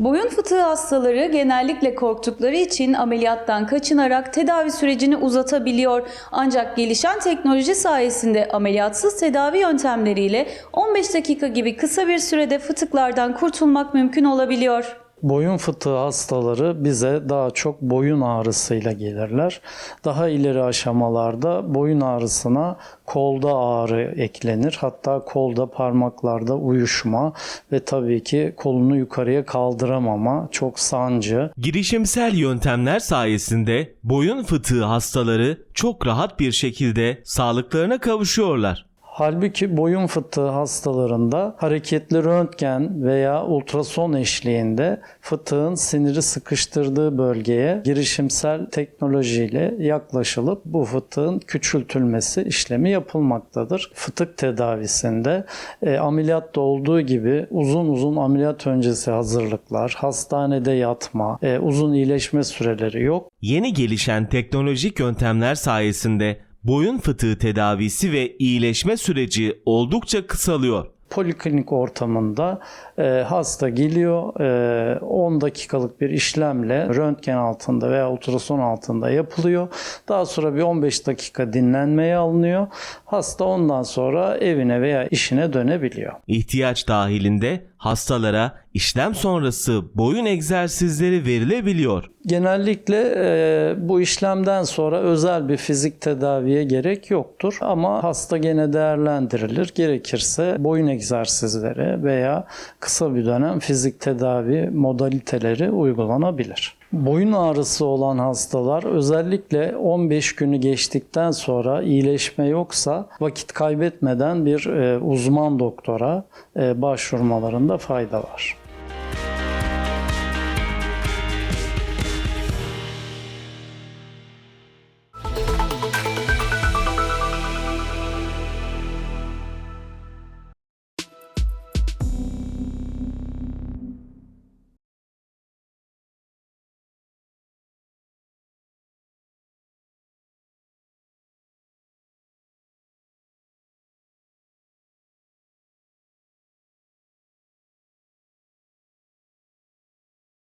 Boyun fıtığı hastaları genellikle korktukları için ameliyattan kaçınarak tedavi sürecini uzatabiliyor. Ancak gelişen teknoloji sayesinde ameliyatsız tedavi yöntemleriyle 15 dakika gibi kısa bir sürede fıtıklardan kurtulmak mümkün olabiliyor. Boyun fıtığı hastaları bize daha çok boyun ağrısıyla gelirler. Daha ileri aşamalarda boyun ağrısına kolda ağrı eklenir. Hatta kolda parmaklarda uyuşma ve tabii ki kolunu yukarıya kaldıramama, çok sancı, Girişimsel yöntemler sayesinde boyun fıtığı hastaları çok rahat bir şekilde sağlıklarına kavuşuyorlar. Halbuki boyun fıtığı hastalarında hareketli röntgen veya ultrason eşliğinde fıtığın siniri sıkıştırdığı bölgeye girişimsel teknolojiyle yaklaşılıp bu fıtığın küçültülmesi işlemi yapılmaktadır. Fıtık tedavisinde e, ameliyatta olduğu gibi uzun uzun ameliyat öncesi hazırlıklar, hastanede yatma, e, uzun iyileşme süreleri yok. Yeni gelişen teknolojik yöntemler sayesinde boyun fıtığı tedavisi ve iyileşme süreci oldukça kısalıyor. Poliklinik ortamında e, hasta geliyor, e, 10 dakikalık bir işlemle röntgen altında veya ultrason altında yapılıyor. Daha sonra bir 15 dakika dinlenmeye alınıyor. Hasta ondan sonra evine veya işine dönebiliyor. İhtiyaç dahilinde hastalara işlem sonrası boyun egzersizleri verilebiliyor. Genellikle e, bu işlemden sonra özel bir fizik tedaviye gerek yoktur ama hasta gene değerlendirilir. Gerekirse boyun egzersizleri veya kısa bir dönem fizik tedavi modaliteleri uygulanabilir. Boyun ağrısı olan hastalar özellikle 15 günü geçtikten sonra iyileşme yoksa vakit kaybetmeden bir e, uzman doktora e, başvurmalarında fayda var.